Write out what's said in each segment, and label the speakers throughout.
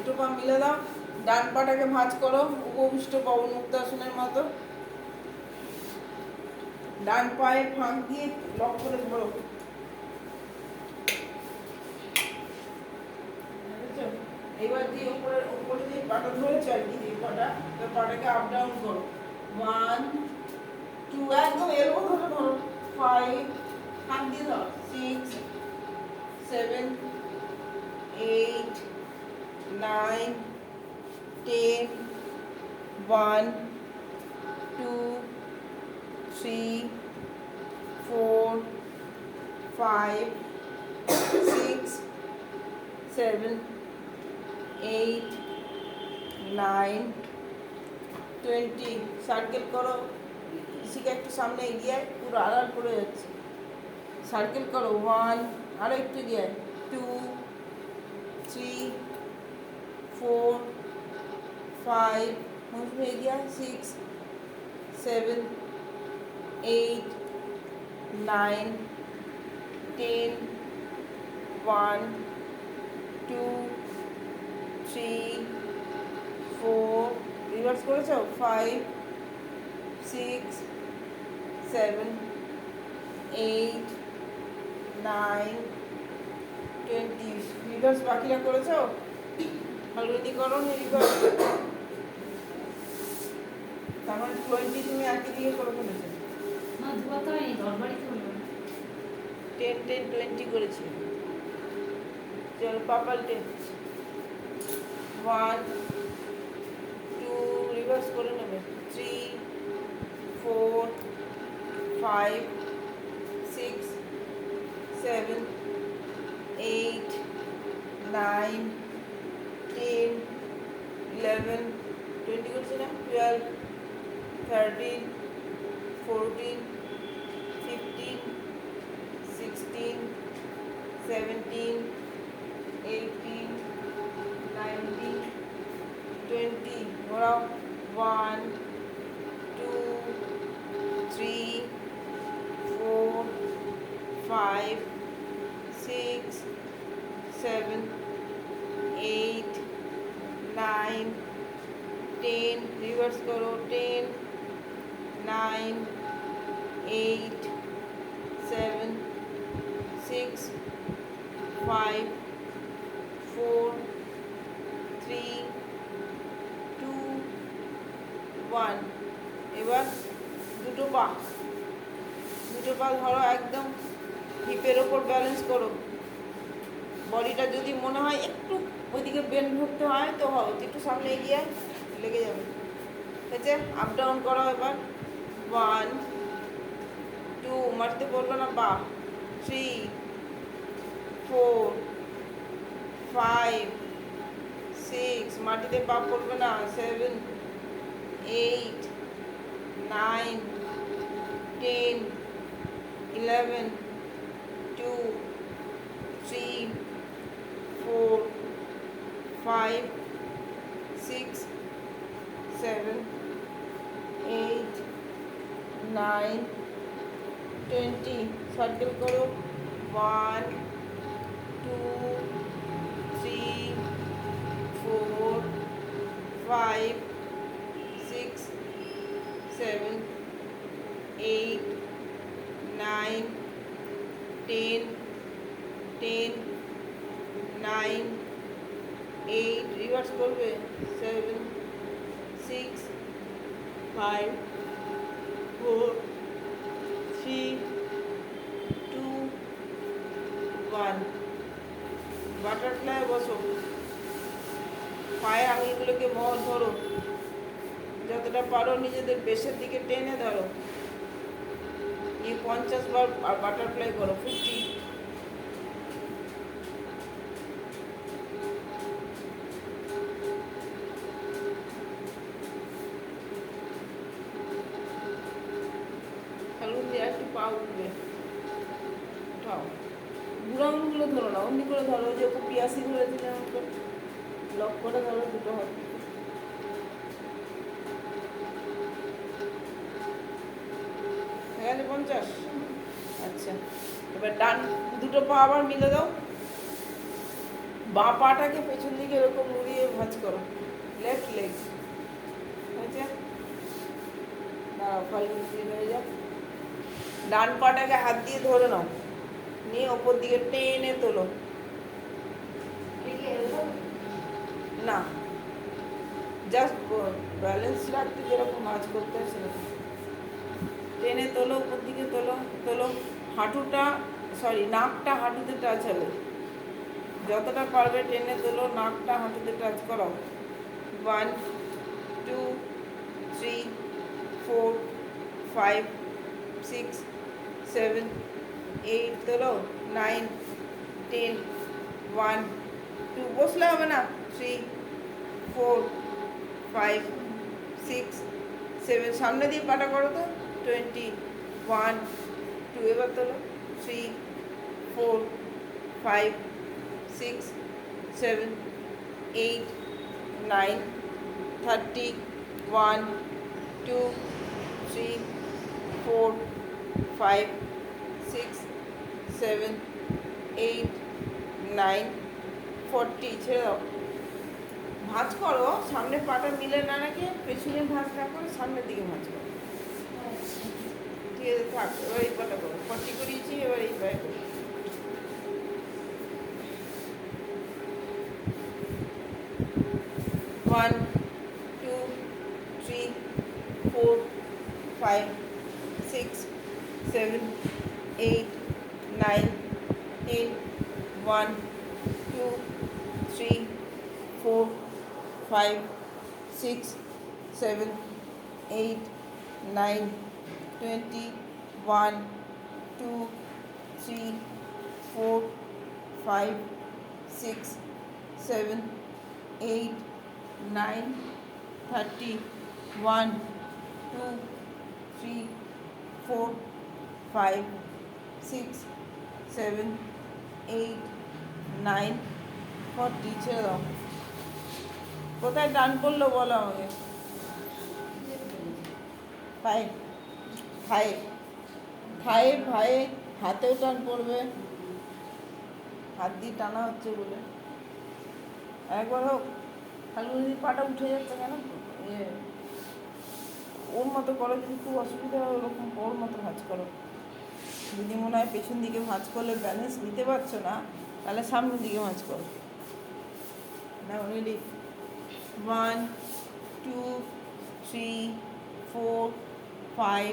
Speaker 1: দুটো পা মিলে দাও, ডান পাটাকে ভাঁজ করো, উপবিষ্ট পবন মুক্তাসনের মতো। ডান পায়ে ফাঁক দিয়ে লক করে ধরো? এবার দিয়ে উপরে উপরে দিয়ে পাটা আর কি দিয়ে পাটা পাটাকে আপ ডাউন করো। ওয়ান টু একদম এলবো ধরে ধরো। ফাইভ হাত দিয়ে ধরো। Six seven eight nine ten one two three four five six seven eight nine twenty circle করো ইসিকে একটু সামনে এগিয়ে আয়, পুরো আড়াল পড়ে যাচ্ছে সার্কেল করো ওয়ান আরও একটু এগিয়ে আয়, টু থ্রি ফোর ফাইভ মুসবে এগিয়ে আয়, six seven eight nine ten one two three four reverse করেছ? Five six seven eight nine twenty reverse বাকিরা করেছ? করো রিভার্স তার মানে টোয়েন্টি তুমি একই দিকে করে ফেলেছো
Speaker 2: না ধোয়া হয়নি ঘরবাড়িতে হলো।
Speaker 1: টেন টেন টোয়েন্টি করেছি। চলো পাপাল টেন ওয়ান টু রিভার্স করে নেবে। Three four five six seven eight nine eleven twenty করছি না twelve thirteen fourteen fifteen sixteen seventeen reverse করো ten nine eight seven, six, five, four, three, two, one. এবার দুটো পা। দুটো পা ধরো একদম হিপের ওপর ব্যালেন্স করো। বডিটা যদি মনে হয় একটু ওইদিকে বেন্ড ধরতে হয় তো হয় একটু সামনে এগিয়ে লেগে যাবে। ঠিক আছে আপ ডাউন করো এবার। ওয়ান টু মারতে বলল না বা থ্রি ফোর ফাইভ সিক্স মাটিতে পা পড়বে না seven eight nine ten eleven two three four five six seven eight nine twenty circle করো one two three four five six seven eight nine ten ten nine eight reverse করবে seven six five four three two one butterfly বসো। পায়ের আঙুলগুলোকে মহল ধরো। যতটা পারো নিজেদের বেশের দিকে টেনে ধরো। এই পঞ্চাশ বার বাটারফ্লাই করো। ফিফটি ফালুন দিয়ে একটু পা উঠবে উঠাও বুড়ো আঙুলগুলো ধরো না অমনি করে ধরো যে ওকে পিয়াসি করে দিলে আমাকে লক করে ধরো দুটো হাত হয়ে পঞ্চাশ। আচ্ছা। এবার ডান দুটো পা আবার মিলে দাও। বাঁ পাটাকে পেছন দিকে এরকম মুড়িয়ে ভাঁজ করো। লেফট লেগ হয়েছে? দাঁড়াও ফালগুলো হয়ে যাক। ডান পাটাকে হাত দিয়ে ধরে নাও। নিয়ে ওপর দিকে টেনে তোলো। না। জাস্ট ব্যালেন্স রাখতে যেরকম মাছ করতে হয় সেরকম। টেনে তোলো উপর দিকে তোলো তোলো। হাঁটুটা সরি নাকটা হাঁটুতে টাচ হবে। যতটা পারবে টেনে তোলো, নাকটা হাঁটুতে টাচ করাও। One two three four five six seven eight তোলো। নাইন টেন ওয়ান টু বসলে হবে না। Three four five six seven সামনে দিয়ে পাটা করো তো। টোয়েন্টি ওয়ান টু এবার তোলো। Three four five six seven eight nine thirty one two three four five six seven eight nine forty ছেড়ে দাও। ভাঁজ করো সামনে পাটা মিলে না রেখে পেছনে ভাঁজ করে, সামনের দিকে ভাঁজ করো। ঠিক আছে থাক এবার এই পাটা করো ফর্টি করিয়েছি এবার এই পায়ে করো one two three four five six seven eight nine ten one two three four five six seven eight nine twenty one two three four five six seven eight nine thirty one two three four five six seven eight nine forty ছেড়ে দাও কোথায় টান করলো বলো আমাকে five five five ভাই, হাতেও টান পড়বে। হাত দিয়ে টানা হচ্ছে বলে। একবার হোক, খালি যদি পাটা উঠে যাচ্ছে কেন? ইয়ে ওর মতো করো যদি খুব অসুবিধা হয়, ওরকম ওর মতো ভাঁজ করো। যদি মনে হয় পেছন দিকে ভাঁজ করলে ব্যালেন্স নিতে পারছ না, তাহলে সামনের দিকে ভাঁজ করো। না ready one two three four five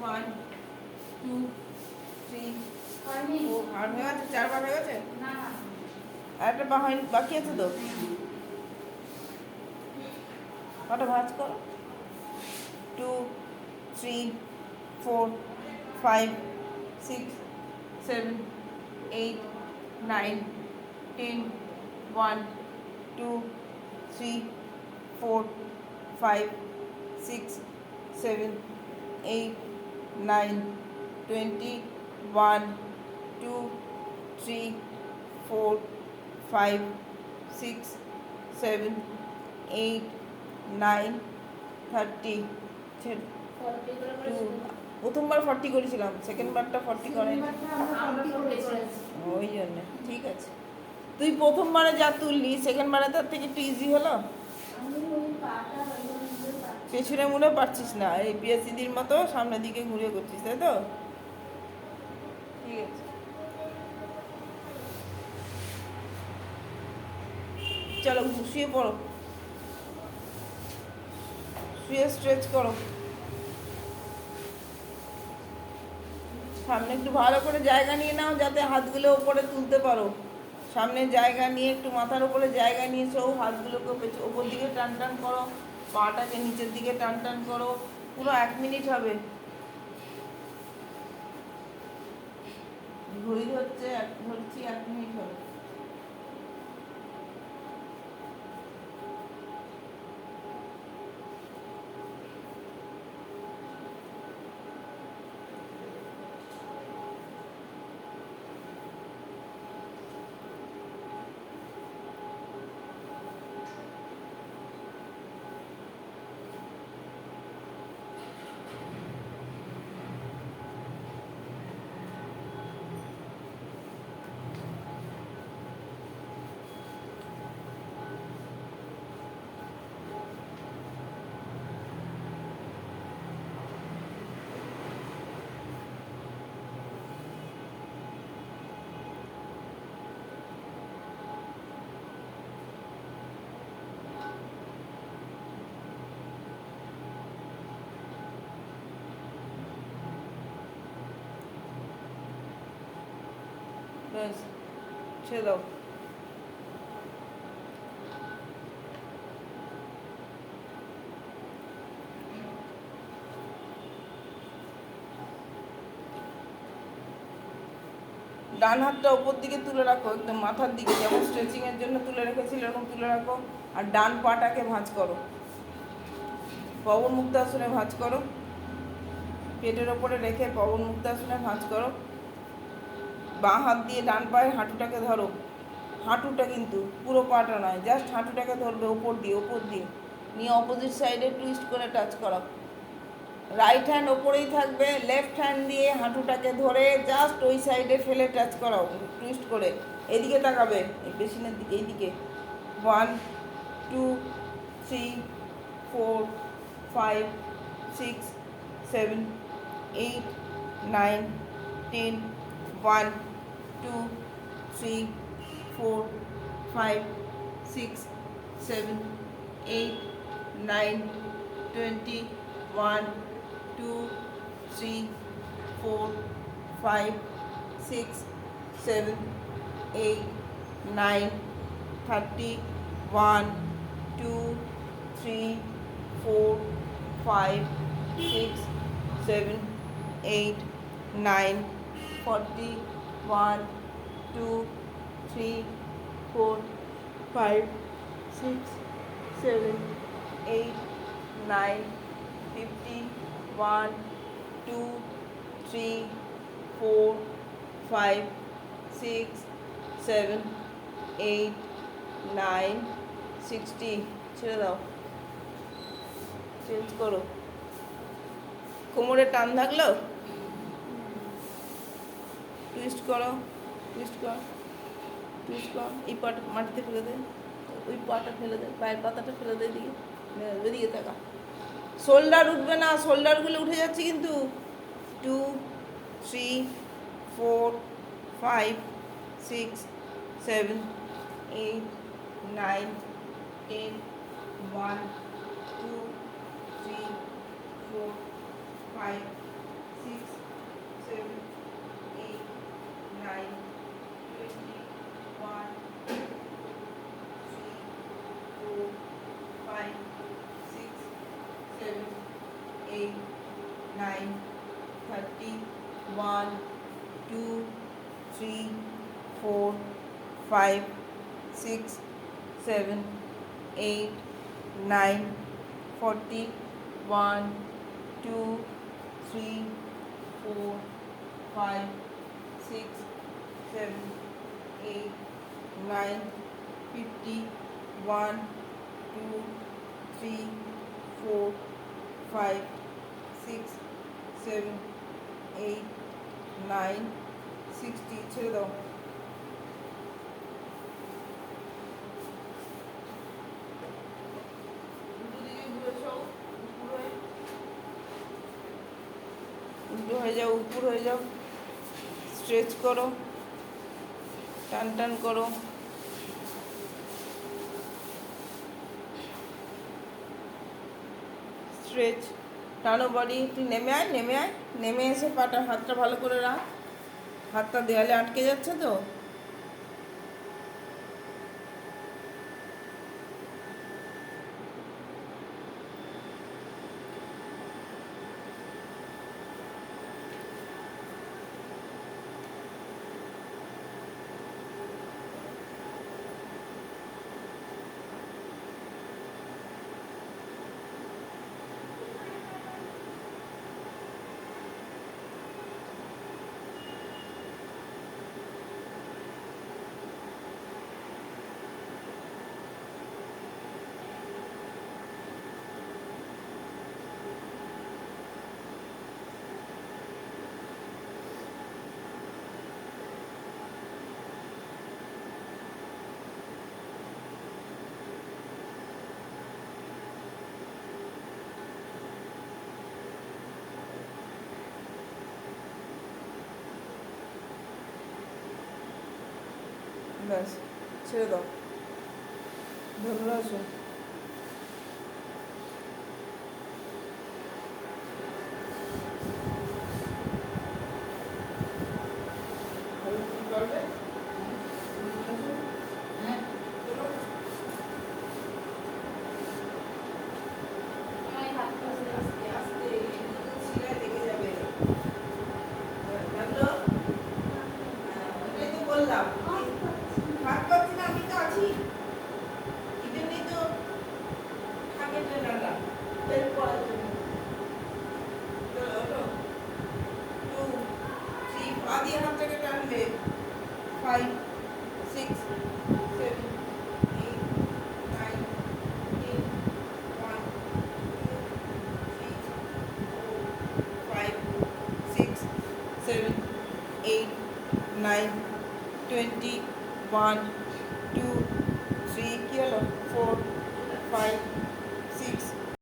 Speaker 1: one two three four আর হয়ে গেছে চারবার হয়ে গেছে? আর একটা বাহাই বাকি আছে তো? কটা ভাঁজ করো? Two three four five six seven eight nine ten one two three four five six seven eight nine twenty one two three four five six seven eight nine thirty two প্রথমবার ফর্টি করেছিলাম second বারটা forty করে ওই জন্য ঠিক আছে। তুই প্রথমবারে যা তুললি সেকেন্ড বারে তার থেকে একটু ইজি হলো? পেছনে মুড়ে পারছিস না, এই পিএসসিদির মতো সামনের দিকে ঘুরে করছিস, তাই তো? ঠিক আছে। চলো, শুয়ে পড়ো। শুয়ে স্ট্রেচ করো। সামনে একটু ভালো করে জায়গা নিয়ে নাও, যাতে হাতগুলো ওপরে তুলতে পারো। সামনে জায়গা নিয়ে একটু মাথার উপরে জায়গা নিয়ে সব হাতগুলোকে ওপর দিকে টান টান করো। পাটাকে নিচের দিকে টান টান করো, পুরো এক মিনিট হবে। ঘড়ি ধরছে, এক ধরছি এক মিনিট হবে। ছেড়ে দাও। ডান হাতটা উপর দিকে তুলে রাখো, একদম মাথার দিকে, যেমন স্ট্রেচিং এর জন্য তুলে রেখেছিলে এরকম তুলে রাখো, আর ডান পাটাকে ভাঁজ করো। পবন মুক্তাসনে ভাঁজ করো। পেটের ওপরে রেখে পবন মুক্তাসনে ভাঁজ করো। বাঁ হাত দিয়ে ডান পায়ের হাঁটুটাকে ধরো। হাঁটুটা কিন্তু পুরো পাটা নয় জাস্ট হাঁটুটাকে ধরবে ওপর দিয়ে ওপর দিয়ে। নিয়ে অপোজিট সাইডে টুইস্ট করে টাচ করো। রাইট হ্যান্ড ওপরেই থাকবে লেফট হ্যান্ড দিয়ে হাঁটুটাকে ধরে জাস্ট ওই সাইডে ফেলে টাচ করাও টুইস্ট করে। এদিকে তাকাবে, এই পেছনের দিকে, এইদিকে। One two three four five six seven eight nine ten one 2, 3, 4, 5, 6, 7, 8, 9, 20, 30, 40, one two three four five six seven eight nine fifty one two three four five six seven eight nine sixty ছেড়ে দাও। Change করো। কোমরে টান থাকল? Twist করো twist কর twist কর। এই পাটা মাটিতে ফেলে দে ওই পাটা ফেলে দে পায়ের পাতাটা ফেলে দে দিকে ওদিকে থাকা শোল্ডার উঠবে না শোল্ডারগুলো উঠে যাচ্ছে কিন্তু। Two three four five six seven eight nine ten one two three four five six seven eight, nine, twenty, one, three, four, five, six, seven, eight, nine, thirty, one, two, three, four, five, six, seven, eight, nine, forty, one, two, three, four, five, six, seven, eight, nine, fifty, one, two, three, four, five, six, seven, eight, nine, sixty, चलो উল্টো হয়ে যাও উপর হয়ে যাও stretch করো টান টান করো। স্ট্রেচ টানো বডি তুই নেমে আয় নেমে আয়, নেমে এসে পাটা হাতটা ভালো করে রাখ। হাতটা দেয়ালে আটকে যাচ্ছে তো? ছেড়ে দাও ধন্যবাদ